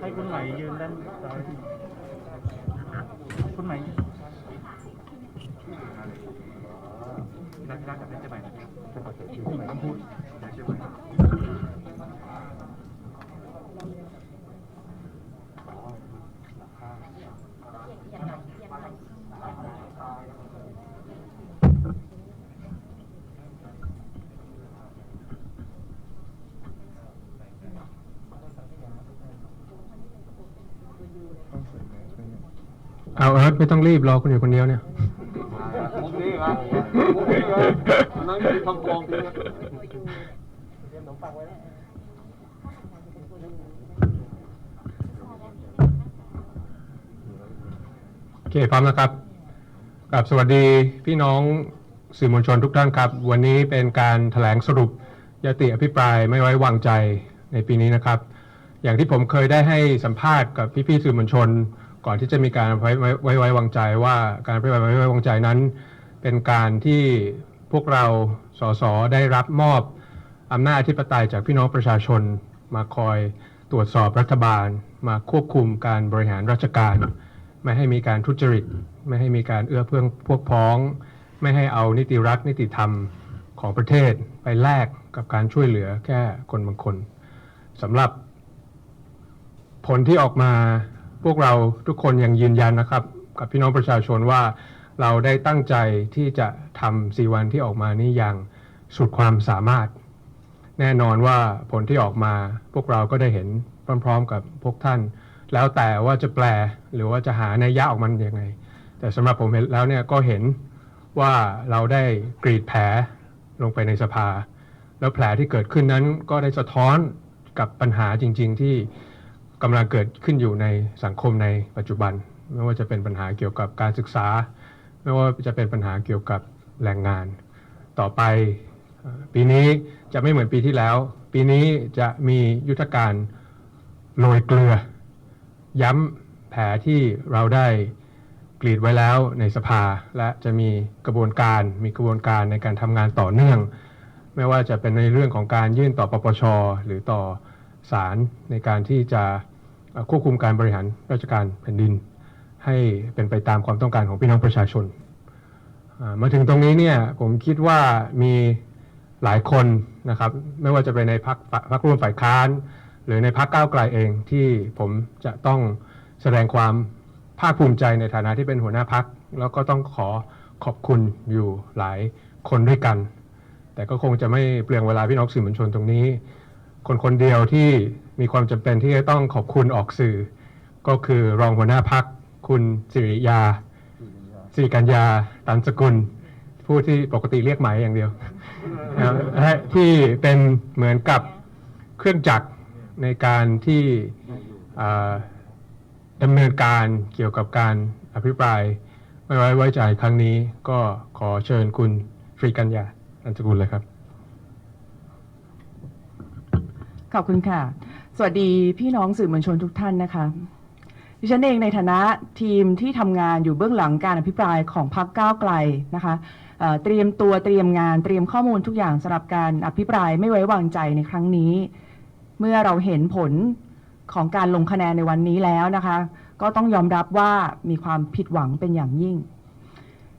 ให้คุณไหมยืนด้านซ้ายคุณไหมรักรักกับเป็นจะใหม่นะครับคุณไหมต้องพูด รักจะใหม่ เอาเอิร์ธไม่ต้องรีบรอคุณอยู่คนเดียวเนี่ยมุกนี้ครับมุกนี้ครับนั่งทำกองทีนะโอเคพร้อมนะครับกับสวัสดีพี่น้องสื่อมวลชนทุกท่านครับ วันนี้เป็นการถแถลงสรุปยติอภิปรายไม่ไว้วางใจในปีนี้นะครับ อย่างที่ผมเคยได้ให้สัมภาษณ์กับพี่ๆสื่อมวลชน ก่อนที่จะมีการไว้ไว้ไว้วางใจว่าการอภิปรายไม่ไว้วางใจนั้น เป็นการที่พวกเราสสได้รับมอบอำนาจอธิปไตยจากพี่น้องประชาชน มาคอยตรวจสอบรัฐบาล มาควบคุมการบริหารราชการ ไม่ให้มีการทุจริต ไม่ให้มีการเอื้อเพื่องพวกพ้อง ไม่ให้เอานิติรัฐนิติธรรมของประเทศไปแลกกับการช่วยเหลือแค่คนบางคนสำหรับ ผลที่ออกมาพวกเราทุกคนยังยืนยันนะครับ กับพี่น้องประชาชนว่าเราได้ตั้งใจที่จะทำสีวันที่ออกมานี่อย่างสุดความสามารถ แน่นอนว่าผลที่ออกมาพวกเราก็ได้เห็นพร้อมๆกับพวกท่าน แล้วแต่ว่าจะแปลหรือว่าจะหาในยยะออกมันยังไง แต่สำหรับผมเห็นแล้วเนี่ยก็เห็นว่าเราได้กรีดแผลลงไปในสภา แล้วแผลที่เกิดขึ้นนั้นก็ได้สะท้อนกับปัญหาจริง ๆ ที่ กำลังเกิดขึ้นอยู่ในสังคมในปัจจุบัน ไม่ว่าจะเป็นปัญหาเกี่ยวกับการศึกษา ไม่ว่าจะเป็นปัญหาเกี่ยวกับแรงงาน ต่อไปปีนี้จะไม่เหมือนปีที่แล้ว ปีนี้จะมียุทธการโรยเกลือ ย้ำแผลที่เราได้กรีดไว้แล้วในสภา และจะมีกระบวนการมีกระบวนการในการทำงานต่อเนื่อง ไม่ว่าจะเป็นในเรื่องของการยื่นต่อปปชหรือต่อศาลในการที่จะ ควบคุมการบริหารราชการแผ่นดิน ให้เป็นไปตามความต้องการของพี่น้องประชาชน มาถึงตรงนี้เนี่ยผมคิดว่ามีหลายคนนะครับไม่ว่าจะเป็นในพักพักร่วมฝ่ายค้าน หรือในพักก้าวไกลเองที่ผมจะต้องแสดงความภาคภูมิใจในฐานะที่เป็นหัวหน้าพัก แล้วก็ต้องขอขอบคุณอยู่หลายคนด้วยกัน แต่ก็คงจะไม่เปลืองเวลาพี่น้องสื่อมวลชนตรงนี้ คนคนเดียวที่ มีความจำเป็นที่จะต้องขอบคุณออกสื่อ ก็คือรองหัวหน้าพักคุณสิริยาสิริกัญญาตันสกุล ผู้ที่ปกติเรียกไหมอย่างเดียวนะครับและที่เป็นเหมือนกับเครื่องจักรในการที่อ่าดำเนินการเกี่ยวกับการอภิปรายไม่ไว้ไว้ใจครั้งนี้ก็ขอเชิญคุณสิริกัญญาตันสกุลเลยครับ ขอบคุณค่ะ สวัสดีพี่น้องสื่อมวลชนทุกท่านนะคะดิฉันเองในฐานะทีมที่ทำงานอยู่เบื้องหลังการอภิปรายของพรรคก้าวไกลนะคะเตรียมตัวเตรียมงานเตรียมข้อมูลทุกอย่างสำหรับการอภิปรายไม่ไว้วางใจในครั้งนี้ เมื่อเราเห็นผลของการลงคะแนนในวันนี้แล้วนะคะ ก็ต้องยอมรับว่ามีความผิดหวังเป็นอย่างยิ่ง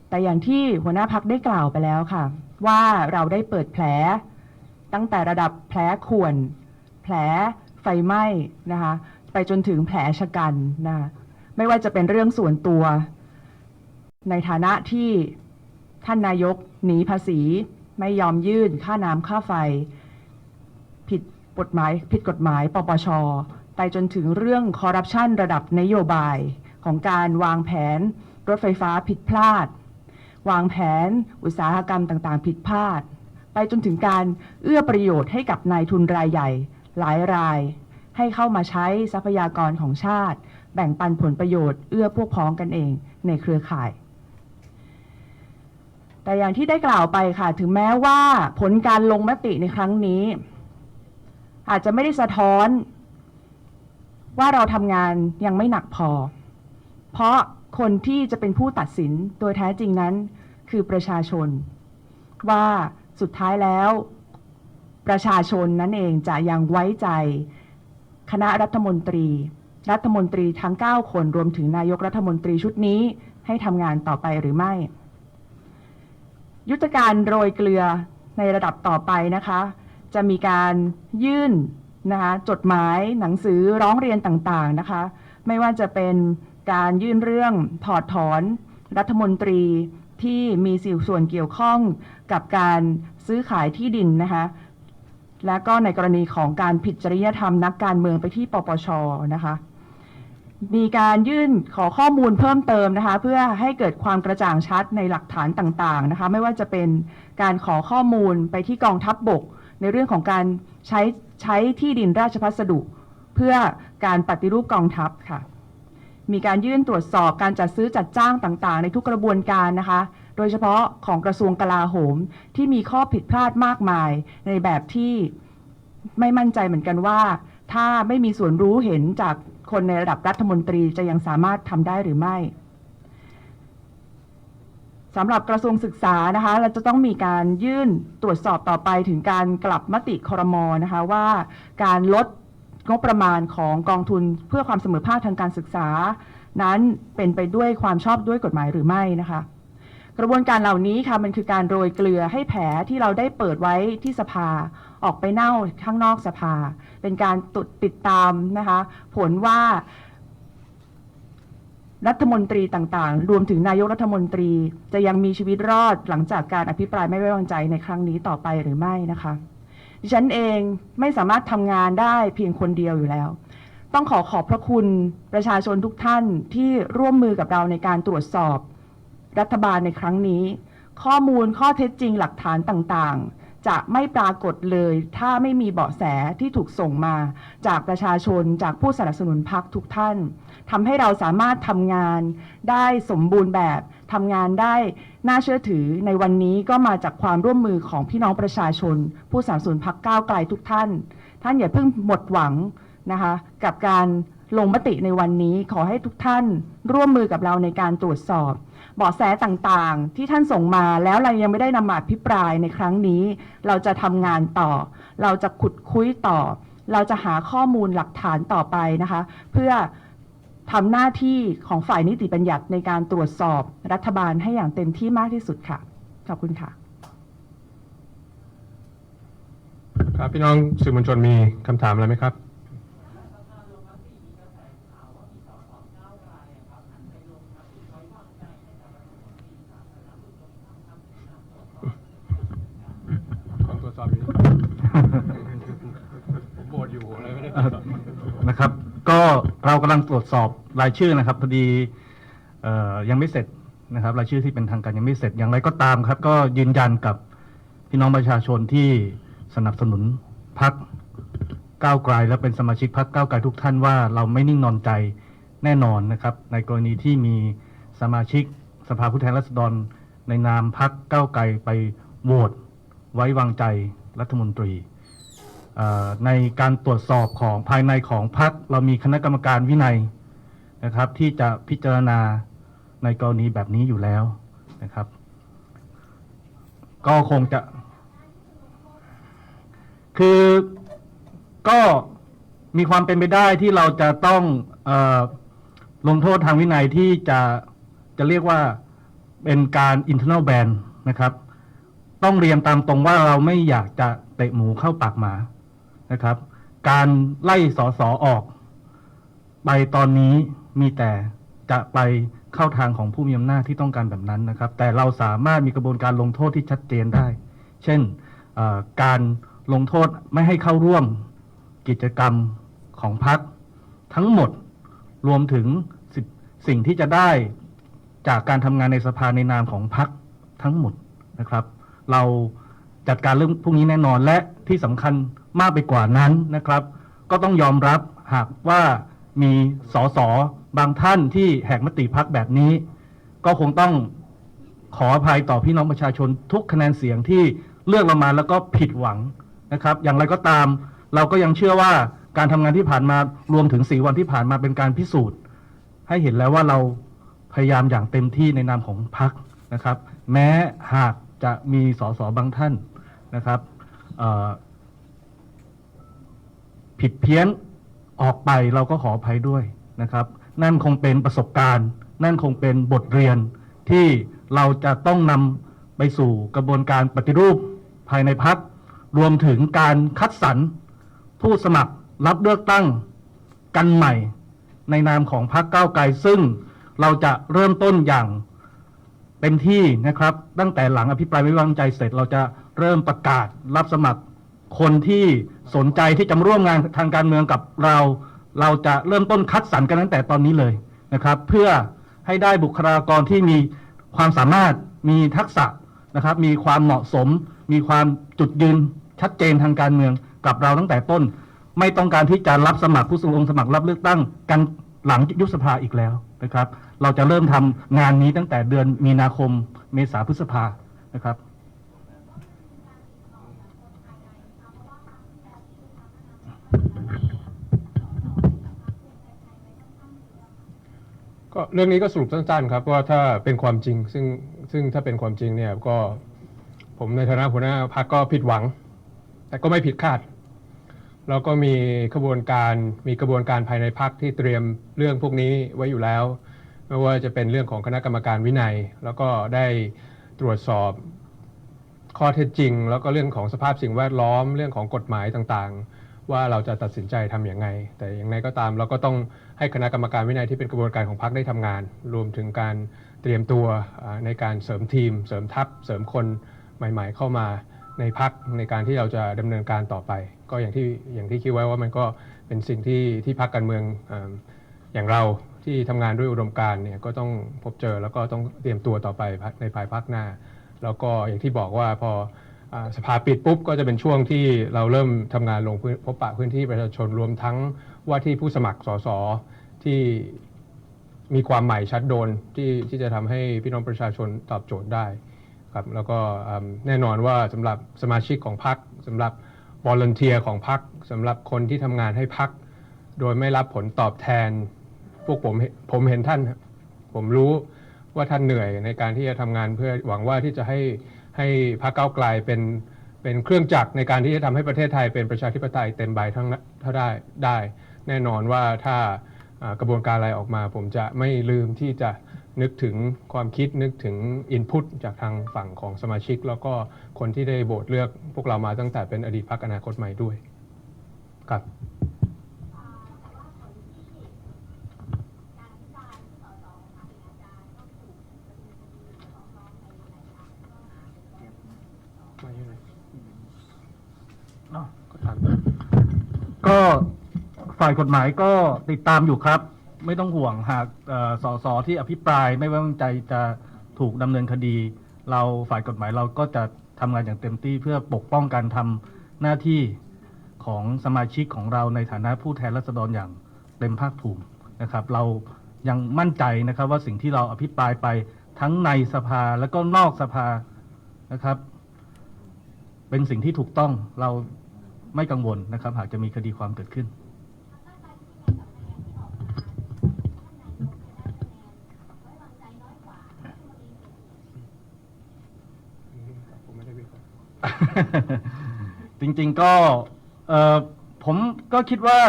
แต่อย่างที่หัวหน้าพักได้กล่าวไปแล้วค่ะ ว่าเราได้เปิดแผล ตั้งแต่ระดับแผลข่วน แผล ไหม้นะคะไปจนถึงแผลชะกันนะคะไม่ว่าจะเป็นเรื่องส่วนตัว ในฐานะที่ท่านนายกหนีภาษีไม่ยอมยื่นค่าน้ำค่าไฟ ผิดกฎหมายผิดกฎหมายปปช ไปจนถึงเรื่องคอร์รัปชันระดับนโยบายของการวางแผนรถไฟฟ้าผิดพลาด วางแผนอุตสาหกรรมต่างๆ ผิดพลาด ไปจนถึงการเอื้อประโยชน์ให้กับนายทุนรายใหญ่ หลายราย ให้เข้ามาใช้ทรัพยากรของชาติ แบ่งปันผลประโยชน์เอื้อพวกพ้องกันเองในเครือข่าย แต่อย่างที่ได้กล่าวไปค่ะ ถึงแม้ว่าผลการลงมติในครั้งนี้ อาจจะไม่ได้สะท้อน ว่าเราทำงานยังไม่หนักพอ เพราะคนที่จะเป็นผู้ตัดสินโดยแท้จริงนั้น คือประชาชน ว่าสุดท้ายแล้ว ประชาชนนั่นเองจะยังไว้ใจคณะรัฐมนตรี รัฐมนตรีทั้ง 9 คนรวมถึงนายกรัฐมนตรีชุดนี้ให้ทำงานต่อไปหรือไม่ ยุทธการโรยเกลือในระดับต่อไปนะคะ จะมีการยื่นนะคะจดหมายหนังสือร้องเรียนต่างๆนะคะ ไม่ว่าจะเป็นการยื่นเรื่องถอดถอน รัฐมนตรีที่มีส่วนเกี่ยวข้องกับการซื้อขายที่ดินนะคะ และก็ในกรณีของการผิดจริยธรรมนักการเมืองไปที่ปปชนะคะมีการยื่นขอข้อมูลเพิ่มเติมนะคะ เพื่อให้เกิดความกระจ่างชัดในหลักฐานต่างๆนะคะ ไม่ว่าจะเป็นการขอข้อมูลไปที่กองทัพบบก ในเรื่องของการใช้ใช้ที่ดินราชพัสดุ เพื่อการปฏิรูปกองทัพค่ะ มีการยื่นตรวจสอบการจัดซื้อจัดจ้างต่างๆ ในทุกกระบวนการนะคะ โดยเฉพาะของกระทรวงกลาโหมที่มีข้อผิดพลาดมากมาย ในแบบที่ไม่มั่นใจเหมือนกันว่า ถ้าไม่มีส่วนรู้เห็นจากคนในระดับรัฐมนตรีจะยังสามารถทำได้หรือไม่สำหรับกระทรวงศึกษานะคะเราจะต้องมีการยื่นตรวจสอบต่อไปถึงการกลับมติครมนะคะว่าการลดงบประมาณของกองทุนเพื่อความเสมอภาคทางการศึกษา นั้นเป็นไปด้วยความชอบด้วยกฎหมายหรือไม่นะคะ กระบวนการเหล่านี้ค่ะมันคือการโรยเกลือให้แผลที่เราได้เปิดไว้ที่สภาออกไปเน่าข้างนอกสภา เป็นการตุดติดตามนะคะผลว่ารัฐมนตรีต่างๆ รวมถึงนายกรัฐมนตรีจะยังมีชีวิตรอดหลังจากการอภิปรายไม่ไว้วางใจในครั้งนี้ต่อไปหรือไม่นะคะ ดิฉันเองไม่สามารถทำงานได้เพียงคนเดียวอยู่แล้ว ต้องขอขอบพระคุณประชาชนทุกท่านที่ร่วมมือกับเราในการตรวจสอบ รัฐบาลในครั้งนี้ ข้อมูลข้อเท็จจริงหลักฐานต่างๆ จะไม่ปรากฏเลยถ้าไม่มีเบาะแสที่ถูกส่งมา จากประชาชนจากผู้สนับสนุนพักทุกท่านทำให้เราสามารถทำงานได้สมบูรณ์แบบทำงานได้น่าเชื่อถือในวันนี้ก็มาจากความร่วมมือของพี่น้องประชาชน ผู้สนับสนุนพักก้าวไกลทุกท่าน ท่านอย่าเพิ่งหมดหวังนะคะกับการลงมติในวันนี้ขอให้ทุกท่านร่วมมือกับเราในการตรวจสอบ เบาะแสต่างๆ ที่ท่านส่งมาแล้วเรายังไม่ได้นำมาอภิปรายในครั้งนี้ เราจะทำงานต่อ เราจะขุดคุยต่อ เราจะหาข้อมูลหลักฐานต่อไปนะคะ เพื่อทำหน้าที่ของฝ่ายนิติบัญญัติในการตรวจสอบรัฐบาลให้อย่างเต็มที่มากที่สุดค่ะ ขอบคุณค่ะ ครับพี่น้องสื่อมวลชนมีคำถามอะไรไหมครับ ขอตรวจสอบอยู่ ผมโบดอยู่อะไรไม่ได้นะครับ ก็เรากำลังตรวจสอบรายชื่อนะครับพอดีเอ่อยังไม่เสร็จนะครับ รายชื่อที่เป็นทางการยังไม่เสร็จอย่างไรก็ตามครับ ก็ยืนยันกับพี่น้องประชาชนที่สนับสนุนพักก้าวไกลและเป็นสมาชิกพักก้าวไกลทุกท่านว่าเราไม่นิ่งนอนใจแน่นอนนะครับ ในกรณีที่มีสมาชิกสภาผู้แทนราษฎรในนามพักก้าวไกลไปโหวตไว้วางใจ รัฐมนตรีในการตรวจสอบของภายในของพรรคเรามีคณะกรรมการวินัยนะครับ ที่จะพิจารณาในกรณีแบบนี้อยู่แล้วนะครับ ก็คงจะ คือก็มีความเป็นไปได้ที่เราจะต้องออลงโทษทางวินัยที่จะจะเรียกว่าเป็นการ internal ban นะครับ ต้องเรียนตามตรงว่าเราไม่อยากจะเตะหมูเข้าปากหมานะครับ การไล่สอสอออก ไปตอนนี้มีแต่จะไปเข้าทางของผู้มีอำนาจที่ต้องการแบบนั้นนะครับ แต่เราสามารถมีกระบวนการลงโทษที่ชัดเจนได้ เช่นการลงโทษไม่ให้เข้าร่วมกิจกรรมของพรรคทั้งหมดรวมถึงสิสิ่งที่จะได้จากการทำงานในสภาในนามของพรรคทั้งหมดนะครับ เราจัดการเรื่องพวกนี้แน่นอนและที่สำคัญมากไปกว่านั้นนะครับ ก็ต้องยอมรับหากว่ามีสสบางท่านที่แหกมติพักแบบนี้ ก็คงต้องขออภัยต่อพี่น้องประชาชนทุกคะแนนเสียงที่เลือกเรามาแล้วก็ผิดหวังนะครับ อย่างไรก็ตาม เราก็ยังเชื่อว่าการทำงานที่ผ่านมารวมถึงสีวันที่ผ่านมาเป็นการพิสูจน์ ให้เห็นแล้วว่าเราพยายามอย่างเต็มที่ในนามของพรรคนะครับ แม้หาก จะมีสสบางท่านนะครับผิดเพี้ยนออกไปเราก็ขออภัยด้วยนะครับ นั่นคงเป็นประสบการณ์ นั่นคงเป็นบทเรียนที่เราจะต้องนำไปสู่กระบวนการปฏิรูปภายในพักรวมถึงการคัดสรรผู้สมัครรับเลือกตั้งกันใหม่ ในนามของพรรคก้าวไกลซึ่งเราจะเริ่มต้นอย่าง เต็มที่นะครับ ตั้งแต่หลังอภิปรายไม่วางใจเสร็จเราจะเริ่มประกาศรับสมัครคนที่สนใจที่จะร่วมงานทางการเมืองกับเรา เราจะเริ่มต้นคัดสรรกันตั้งแต่ตอนนี้เลยนะครับ เพื่อให้ได้บุคลากรที่มีความสามารถมีทักษะนะครับ มีความเหมาะสม มีความจุดยืนชัดเจนทางการเมืองกับเราตั้งแต่ต้น ไม่ต้องการที่จะรับสมัครผู้สมัครรับเลือกตั้งกันหลังยุบสภาอีกแล้วนะครับ เราจะเริ่มทำงานนี้ตั้งแต่เดือนมีนาคมเมษาพฤษภานะครับ ก็เรื่องนี้ก็สรุปสั้นๆครับว่าถ้าเป็นความจริง ซึ่งซึ่งถ้าเป็นความจริงเนี่ยก็ผมในฐานะหัวหน้าพรรคก็ผิดหวัง แต่ก็ไม่ผิดคาดแล้วก็มีขบวนการมีกระบวนการภายในพรรคที่เตรียมเรื่องพวกนี้ไว้อยู่แล้ว ไม่ว่าจะเป็นเรื่องของคณะกรรมการวินัย แล้วก็ได้ตรวจสอบข้อเท็จจริง แล้วก็เรื่องของสภาพสิ่งแวดล้อมเรื่องของกฎหมายต่างๆ ว่าเราจะตัดสินใจทำอย่างไง แต่อย่างไรก็ตามเราก็ต้องให้คณะกรรมการวินัยที่เป็นกระบวนการของพรรคได้ทำงาน รวมถึงการเตรียมตัวในการเสริมทีม เสริมทัพ เสริมคนใหม่ ๆ เข้ามาในพรรคในการที่เราจะดำเนินการต่อไป ก็อย่างที่อย่างที่คิดไว้ว่ามันก็เป็นสิ่งที่ที่พรรคการเมืองออย่างเรา ที่ทำงานด้วยอุดมการณ์เนี่ยก็ต้องพบเจอแล้วก็ต้องเตรียมตัวต่อไปในภายภาคหน้า แล้วก็อย่างที่บอกว่าพออาสภาปิดปุ๊บก็จะเป็นช่วงที่เราเริ่มทำงานลงพื้นพบปะพื้นที่ประชาชนรวมทั้งว่าที่ผู้สมัครสสที่มีความใหม่ชัดโดนที่ที่จะทำให้พี่น้องประชาชนตอบโจทย์ได้ครับแล้วก็อืมแน่นอนว่าสำหรับสมาชิกของพรรคสำหรับวอลเนเทียของพรรคสำหรับคนที่ทำงานให้พรรค โดยไม่รับผลตอบแทน วกผมผมเห็นท่าน ผมรู้ว่าท่านเหนื่อยในการที่จะทำงานเพื่อหวังว่าที่จะให้ให้พรรคก้าวไกลเป็นเป็นเครื่องจักรในการที่จะทำให้ประเทศไทยเป็นประชาธิปไตยเต็มใบทั้งนั้นถ้าได้ได้ แน่นอนว่าถ้ากระบวนการอะไรออกมา ผมจะไม่ลืมที่จะนึกถึงความคิดนึกถึงอินพุตจากทางฝั่งของสมาชิก แล้วก็คนที่ได้โบสเลือกพวกเรามาตั้งแต่เป็นอดีตพรรคอนาคตใหม่ด้วยครับ มาอยู่ไหนอ๋อก็ถาม ก็ ฝ่ายกฎหมายก็ติดตามอยู่ครับ ไม่ต้องห่วงหากสสที่อภิปรายไม่ไว้วางใจจะถูกดำเนินคดี เราฝ่ายกฎหมายเราก็จะทำงานอย่างเต็มที่เพื่อปกป้องการทำหน้าที่ของสมาชิกของเราในฐานะผู้แทนราษฎรอย่างเต็มภาคภูมินะครับ เรายังมั่นใจนะครับว่าสิ่งที่เราอภิปรายไปทั้งในสภาและก็นอกสภานะครับ เป็นสิ่งที่ถูกต้องเราไม่กังวลนะครับ หากจะมีคดีความเกิดขึ้น ผมไม่ได้วิเคราะห์ จริงๆก็เออผมก็คิดว่า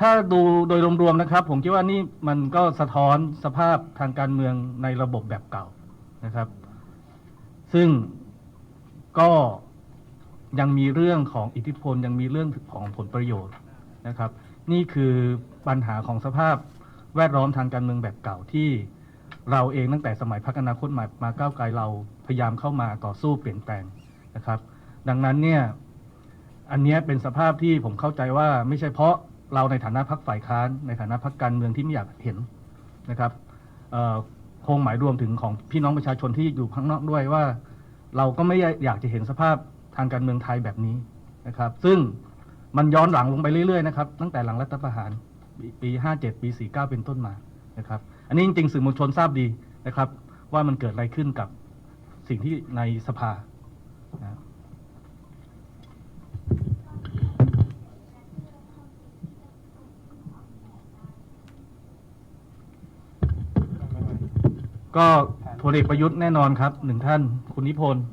ถ้าดูโดยรวมๆนะครับ ผมคิดว่านี่มันก็สะท้อนสภาพทางการเมืองในระบบแบบเก่านะครับ ซึ่งก็ยังมีเรื่องของอิทธิพลยังมีเรื่องของผลประโยชน์นะครับ นี่คือปัญหาของสภาพแวดล้อมทางการเมืองแบบเก่าที่เราเองตั้งแต่สมัยพรรคอนาคตใหม่มาก้าวไกลเราพยายามเข้ามาต่อสู้เปลี่ยนแปลง นะครับ ดังนั้นเนี่ยอันนี้เป็นสภาพที่ผมเข้าใจว่าไม่ใช่เพราะเราในฐานะพรรคฝ่ายค้านในฐานะพรรคการเมืองที่ไม่อยากเห็นนะครับคงหมายรวมถึงของพี่น้องประชาชนที่อยู่ข้างนอกด้วยว่า เราก็ไม่อยากจะเห็นสภาพทางการเมืองไทยแบบนี้นะครับ ซึ่งมันย้อนหลังลงไปเรื่อยๆนะครับตั้งแต่หลังรัฐประหารปีปี57 ปี 49 เป็นต้นมานะครับ อันนี้จริงๆสื่อมวลชนทราบดีนะครับ ว่ามันเกิดอะไรขึ้นกับสิ่งที่ในสภา นะก็พลเอกประยุทธ์แน่นอนครับหนึ่งท่านคุณนิพนธ์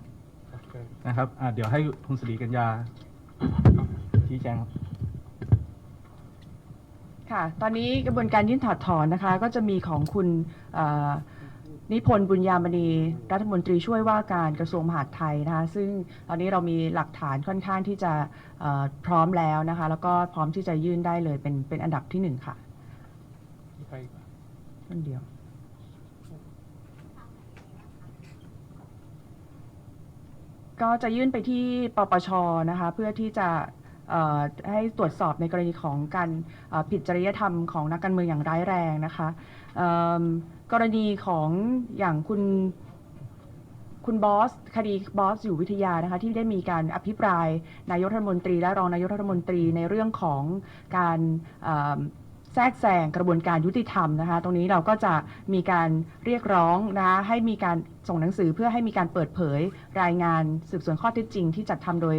นะครับอะเดี๋ยวให้คุณสิริกัญญาชี้แจงครับ ค่ะ ตอนนี้กระบวนการยื่นถอดถอนนะคะ ก็จะมีของคุณเอ่อ นิพนธ์บุญญามณีรัฐมนตรีช่วยว่าการกระทรวงมหาดไทยนะคะซึ่งตอนนี้เรามีหลักฐานค่อนข้างที่จะเอ่อพร้อมแล้วนะคะ แล้วก็พร้อมที่จะยื่นได้เลยเป็นเป็นอันดับที่หนึ่งค่ะท่านเดียวก็จะยื่นไปที่ปปชนะคะเพื่อที่จะเอ่อให้ตรวจสอบในกรณีของการเอ่อผิดจริยธรรมของนักการเมืองอย่างร้ายแรงนะคะเอิ่ม กรณีของอย่างคุณคุณบอสคดีบอสอยู่วิทยานะคะที่ได้มีการอภิปรายนายกรัฐมนตรีและรองนายกรัฐมนตรีในเรื่องของการ แทรกแซงกระบวนการยุติธรรมนะคะ ตรงนี้เราก็จะมีการเรียกร้องนะคะให้มีการส่งหนังสือเพื่อให้มีการเปิดเผยรายงานสืบสวนข้อเท็จจริง ที่จัดทำโดย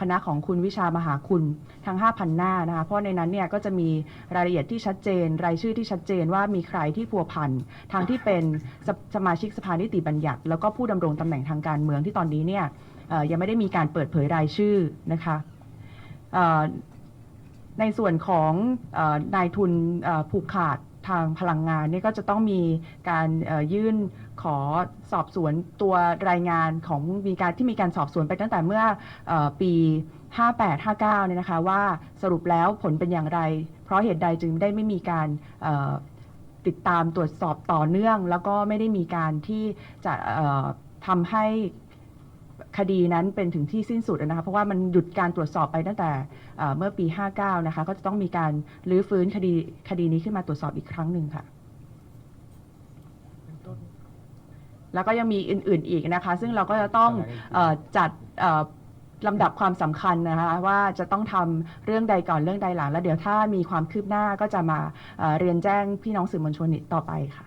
คณะของคุณวิชามหาคุณทั้ง 5,000 หน้านะคะเพราะในนั้นเนี่ยก็จะมีรายละเอียดที่ชัดเจน รายชื่อที่ชัดเจนว่ามีใครที่พัวพันทางที่เป็นสสมาชิกสภานิติบัญญัติ แล้วก็ผู้ดำรงตำแหน่งทางการเมืองที่ตอนนี้เนี่ยยังไม่ได้มีการเปิดเผยรายชื่อนะคะ ในส่วนของอนายทุนผูกขาดทางพลังงานเนี่ยก็จะต้องมีการยื่นขอสอบสวนตัวรายงานของมีการที่มีการสอบสวนไปตั้งแต่เมื่ออปี 58-59 เนี่ยนะคะว่าสรุปแล้วผลเป็นอย่างไร เพราะเหตุใดจึงได้ไม่มีการติดตามตรวจสอบต่อเนื่อง แล้วก็ไม่ได้มีการที่จะทำให้ คดีนั้นเป็นถึงที่สิ้นสุดนะคะเพราะว่ามันหยุดการตรวจสอบไปตั้งแต่เอ่อเมื่อปี 59 นะคะ ก็จะต้องมีการรื้อฟื้นคดีคดีนี้ขึ้นมาตรวจสอบอีกครั้งหนึ่งค่ะ แล้วก็ยังมีอื่น ๆอีกนะคะ ซึ่งเราก็จะต้องเออจัดเอ่อลำดับความสำคัญนะคะว่าจะต้องทำเรื่องใดก่อนเรื่องใดหลัง แล้วเดี๋ยวถ้ามีความคืบหน้าก็จะมาเอ่อเรียนแจ้งพี่น้องสื่อมวลชนอีกต่อไปค่ะ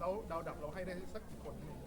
เราเราดับเราให้ได้สักกี่คนอ๋อ